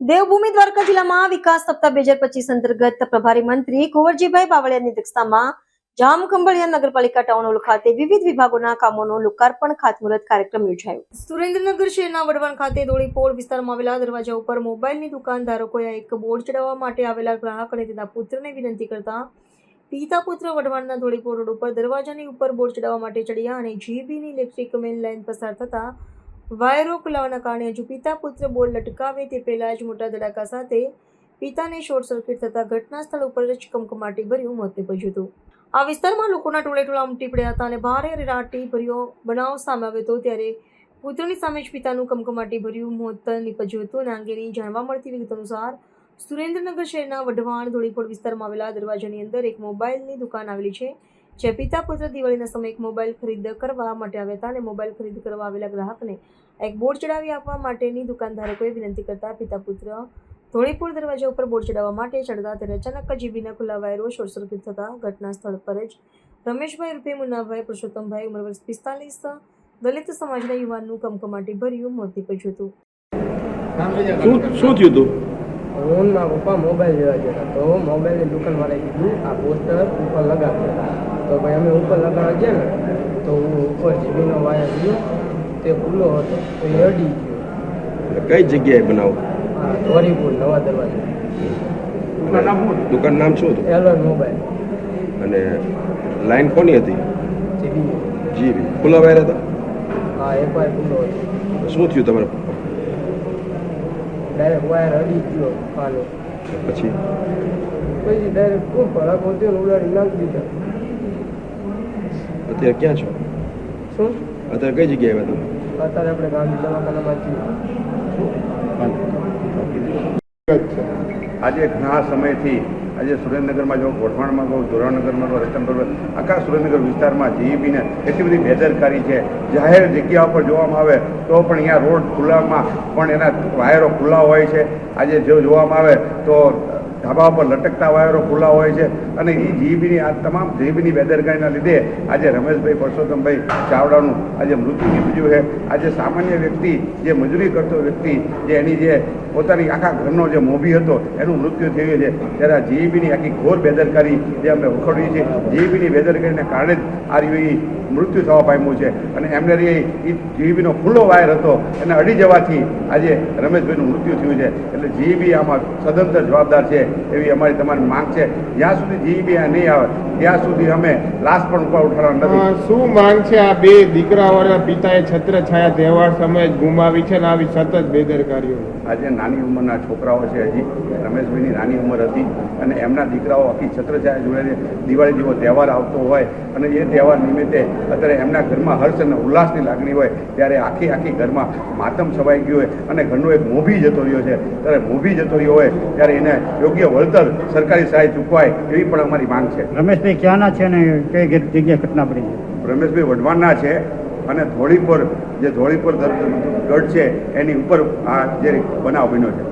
દેવભૂમિ દ્વારકા જિલ્લામાં વિકાસ સપ્તાહ બે હજાર પચીસ અંતર્ગત પ્રભારી મંત્રી કુંવરજીભાઈ બાવળિયાની અધ્યક્ષતામાં જામખંભાળિયા નગરપાલિકા ટાઉન હોલ ખાતે વિવિધ વિભાગોના કામોનું લોકાર્પણ ખાતમુહૂર્ત કાર્યક્રમ યોજાયો. સુરેન્દ્રનગર શહેરના વડવાણ ખાતે દોડીપોળ વિસ્તારમાં આવેલા દરવાજા ઉપર મોબાઈલની દુકાનધારકોએ એક બોર્ડ ચડાવવા માટે આવેલા ગ્રાહક અને તેના પુત્રને વિનંતી કરતા પિતા પુત્ર વઢવાણના ધોળીપોળ રોડ ઉપર દરવાજાની ઉપર બોર્ડ ચડાવવા માટે ચડ્યા અને જીબીની ઇલેક્ટ્રિક મેઇન લાઇન પસાર થતા વાયરો ખુલાવાના કારણે હજુ પિતા પુત્ર બોલ લટકાવે તે પહેલાં જ મોટા ધડાકા સાથે પિતાને શોર્ટ સર્કિટ થતાં ઘટના સ્થળ ઉપર જ કમકમાટી ભર્યું મોત નીપજ્યું હતું. આ વિસ્તારમાં લોકોના ટોળે ટોળા ઉમટી પડ્યા હતા અને ભારે રેરાટી ભર્યો બનાવ સામે આવ્યો હતો ત્યારે પુત્રની સામે જ પિતાનું કમકમાટી ભર્યું મોત નીપજ્યું હતું અને અંગેની જાણવા મળતી વિગત અનુસાર સુરેન્દ્રનગર શહેરના વઢવાણ ધોળીપોળ વિસ્તારમાં આવેલા દરવાજાની અંદર એક મોબાઈલની દુકાન આવેલી છે. જે પિતા પુત્ર દિવાળીના સમયે એક મોબાઈલ ખરીદ કરવા માટે આવ્યા હતા અને મોબાઈલ ખરીદ કરવા આવેલા ગ્રાહકને એક બોર્ડ ચડાવી આપવા માટેની દુકાનધારકોએ વિનંતી કરતા પિતા પુત્ર ધોળીપુર દરવાજા ઉપર બોર્ડ ચડાવવા માટે ચડતા ત્યારે અચાનક જીબીના ખુલ્લા વાયરો શોર્ટ સર્કિટ થતા ઘટના સ્થળ પર જ રમેશભાઈ રૂપે મુન્નાભાઈ પુરુષોત્તમભાઈ ઉંમર વર્ષ પિસ્તાલીસ દલિત સમાજના યુવાનનું કમકમાટી ભર્યું મોત નીપજ્યું હતું. શું શું થયું તું હું મારા પપ્પા મોબાઈલ લેવા ગયા તો મોબાઈલની દુકાનવાળાએ કીધું આ પોસ્ટર ઉપર લગાવ્યો તો ભાઈ અમે ઉપર લગાવવા ગયા ને તો હું ઉપર જીબીનો વાયર ગયો તે ખુલ્લો હતો તો એ અડી ગયો. કઈ જગ્યાએ બનાવો? આ ધોરીપુર નવા દરવાજા. દુકાન નામ શું હતું? Allan mobile. અને લાઈન કોની હતી? જીબી. જીબી. ખુલ્લા વાયર હતા? હા એ પાય ખુલ્લો હતો. શું થયું તમારા? ડાયરેક્ટ વાયર અડી ગયો કાનો પછી? પછી ડાયરેક્ટ ખૂબ ભડાકો થયો ને ઉડાડી નાખી દીધા. અત્યારે ક્યાં છો? શું? અત્યારે કઈ જગ્યાએ આવ્યા અત્યારે આપણે ગાંધી દવાખાનામાં છીએ. આજે ઘણા સમયથી આજે સુરેન્દ્રનગરમાં જો ગોઠવણમાં કહું, ધોરણનગરમાં કહું રતનપુર આખા સુરેન્દ્રનગર વિસ્તારમાં જીઈબીને એટલી બધી બેદરકારી છે. જાહેર જગ્યા પર જોવામાં આવે તો પણ અહીંયા રોડ ખુલ્લામાં, પણ એના વાયરો ખુલ્લા હોય છે. આજે જો જોવામાં આવે તો ધાબા પર લટકતા વાયરો ખુલ્લા હોય છે અને એ જીબીની આ તમામ જીબીની બેદરકારીના લીધે આજે રમેશભાઈ પરસોત્તમભાઈ ચાવડાનું આજે મૃત્યુ નીપજ્યું છે. આજે સામાન્ય વ્યક્તિ, જે મજૂરી કરતો વ્યક્તિ, જે એની જે પોતાની આખા ઘરનો જે મોભી હતો, એનું મૃત્યુ થયું છે. ત્યારે આ જીઈબીની આખી ઘોર બેદરકારી જે અમે વખોડવી છે જીઈબીની બેદરકારીને કારણે જ આ રહ્યું ઈ મૃત્યુ થવા પામ્યું છે. અને એમને એ જીઈબીનો ખુલ્લો વાયર હતો. એને અડી જવાથી આજે રમેશભાઈનું મૃત્યુ થયું છે. એટલે જીઈબી આમાં સદંતર જવાબદાર છે. એવી અમારી તમારી માંગ છે. જ્યાં સુધી જીઈબી નહીં આવે ત્યાં સુધી અમે લાશ પણ ઉપર ઉઠાડવા નથી. શું માંગ છે આ બે દીકરાઓના પિતાએ છત્ર છાયા તહેવાર સમયે ગુમાવી છે ને આવી સતત બેદરકારીઓ? આજે નાની ઉંમરના છોકરાઓ છે હજી. રમેશભાઈની નાની ઉંમર હતી અને એમના દીકરાઓ આખી છત્રછાયા જોડે દિવાળી જેવો તહેવાર આવતો હોય અને એ તહેવાર નિમિત્તે અત્યારે એમના ઘરમાં હર્ષ અને ઉલ્લાસની લાગણી હોય ત્યારે આખી આખી ઘરમાં માતમ છવાઈ ગયું હોય અને ઘરનો એક મોભી જતો રહ્યો છે. ત્યારે મોભી જતો રહ્યો હોય ત્યારે એને યોગ્ય વળતર સરકારી સહાય ચૂકવાય એવી પણ અમારી માંગ છે. રમેશભાઈ ક્યાંના છે અને કઈ જગ્યાએ ઘટના પડી છે? રમેશભાઈ વઢવાણના છે અને ધોળીપુર જે ધોળીપુર ગઢ છે એની ઉપર આ જે બનાવ બન્યો છે.